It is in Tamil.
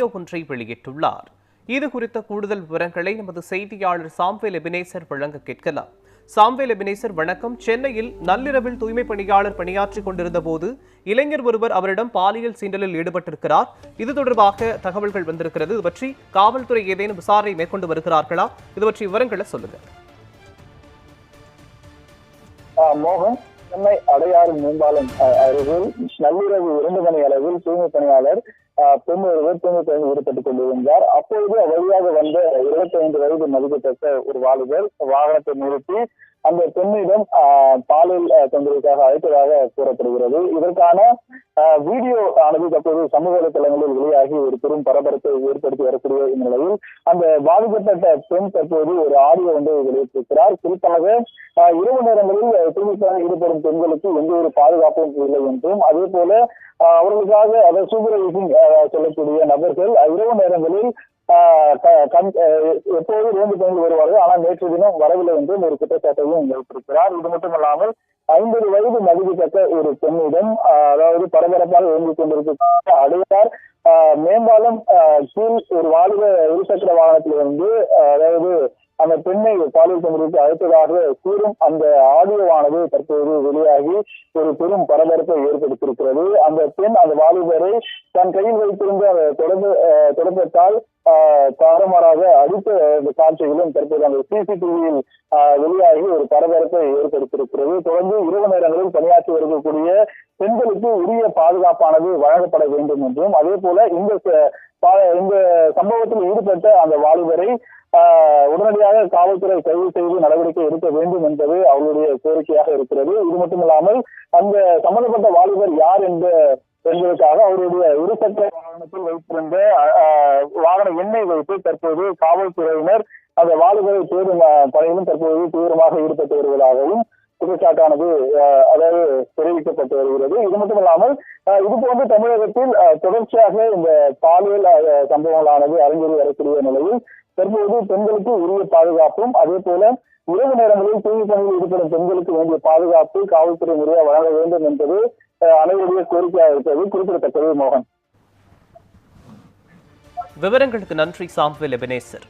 வீடியோ ஒன்றை வெளியிட்டுள்ளார். இது குறித்த கூடுதல் விவரங்களை நமது செய்தியாளர் சாம்வேல் எபினேசர் வழங்க கேட்கலாம். சாம்வேல் எபினேசர் வணக்கம். சென்னையில் நள்ளிரவில் தூய்மை பணியாளர் பணியாற்றிக் கொண்டிருந்த போது இளைஞர் ஒருவர் அவரிடம் பாலியல் சீண்டலில் ஈடுபட்டிருக்கிறார். இது தொடர்பாக தகவல்கள் வந்திருக்கிறது. இது பற்றி காவல்துறை ஏதேனும் விசாரணை மேற்கொண்டு வருகிறார்களா? இது பற்றி விவரங்களை சொல்லுங்க மோகன் சென்னை அடையாறு மேம்பாலம் அருகில் நள்ளிரவு இரண்டு மணி அளவில் தூய்மை பணியாளர் பெண் ஒருவர் தூய்மை பணியில் ஈடுபட்டுக் கொண்டிருந்தார் அப்பொழுது வழியாக வந்த இருபத்தி ஐந்து வயது மதிக்கத்தக்க ஒரு வாலிபர் வாகனத்தை நிறுத்தி அந்த பெண்ணிடம் பாலியல் தொந்தரவுக்காக அழைத்ததாக கூறப்படுகிறது. இதற்கான வீடியோ ஆனது தற்போது சமூக வலைதளங்களில் வெளியாகி ஒரு பெரும் பரபரப்பை ஏற்படுத்தி வரக்கூடிய நிலையில் அந்த பாதிக்கப்பட்ட பெண் தற்போது ஒரு ஆடியோ ஒன்றை வெளியிட்டிருக்கிறார். குறிப்பாக இரவு நேரங்களில் தூய்மைக்காக ஈடுபடும் பெண்களுக்கு எந்த ஒரு பாதுகாப்பும் இல்லை என்றும் அதே போல அவர்களுக்காக அதை சூப்பர்வைசிங் சொல்லக்கூடிய நபர்கள் இரவு நேரங்களில் எப்போது க- கண் ரோந்து வருவார்கள். ஆனால் நேற்று தினம் வரவில்லை என்றும் ஒரு குற்றச்சாட்டையும் வைத்திருக்கிறார். இது மட்டுமல்லாமல் ஐம்பது வயது மதிக்கத்தக்க ஒரு பெண்ணிடம் அதாவது பரபரப்பாக இயங்கிக் கொண்டிருக்க அடையார் ஆஹ் மேம்பாலம் ஆஹ் கீழ் ஒரு வாலிப இருசக்கர வாகனத்திலிருந்து அதாவது அந்த பெண்ணை பாலியல் தொந்தரவுக்கு அழைத்ததாக கூறும் அந்த ஆடியோவானது தற்போது வெளியாகி ஒரு பெரும் பரபரப்பை ஏற்படுத்தியிருக்கிறது. அந்த பெண் அந்த வாலிபரை தன் கையில் வைத்திருந்த அந்த தொடர்பு ஆஹ் தொடர்பத்தால் தாறுமாறாக அடித்த இந்த காட்சிகளும் தற்போது அந்த சிசிடிவியில் வெளியாகி ஒரு பரபரப்பை ஏற்படுத்தியிருக்கிறது. தொடர்ந்து இரவு நேரங்களில் பணியாற்றி வருகக்கூடிய பெண்களுக்கு உரிய பாதுகாப்பானது வழங்கப்பட வேண்டும் என்றும் அதே போல இந்த இந்த சம்பவத்தில் ஈடுபட்ட அந்த வாலிபரை ஆஹ் உடனடியாக காவல்துறை கைது செய்து நடவடிக்கை எடுக்க வேண்டும் என்பது அவருடைய கோரிக்கையாக இருக்கிறது. இது மட்டுமில்லாமல் அந்த சம்பந்தப்பட்ட வாலிபர் யார் என்ற என்பதற்காக அவருடைய இருசக்கர வாகனத்தில் வைத்திருந்த ஆஹ், வாகன எண்ணெய் வைத்து தற்போது காவல்துறையினர் அந்த வாலிபரை தேடும் பணியிலும் தற்போது தீவிரமாக ஈடுபட்டு வருவதாகவும் குற்றச்சாட்டானது அதாவது தெரிவிக்கப்பட்டு வருகிறது. இது மட்டுமில்லாமல் ஆஹ், இது போன்று தமிழகத்தில் தொடர்ச்சியாக இந்த பாலியல் சம்பவங்களானது அரங்கேறி வரக்கூடிய நிலையில் தற்போது பெண்களுக்கு உரிய பாதுகாப்பும் அதே போல இரவு நேரங்களில் தூய்மை பணியில் ஈடுபடும் பெண்களுக்கு வேண்டிய பாதுகாப்பு காவல்துறை முறையாக வழங்க வேண்டும் என்பது ஆஹ், அனைவருடைய கோரிக்கையாக இருக்கிறது குறிப்பிடத்தக்கது மோகன். விவரங்களுக்கு நன்றி சாம்வேல் எபினேசர்.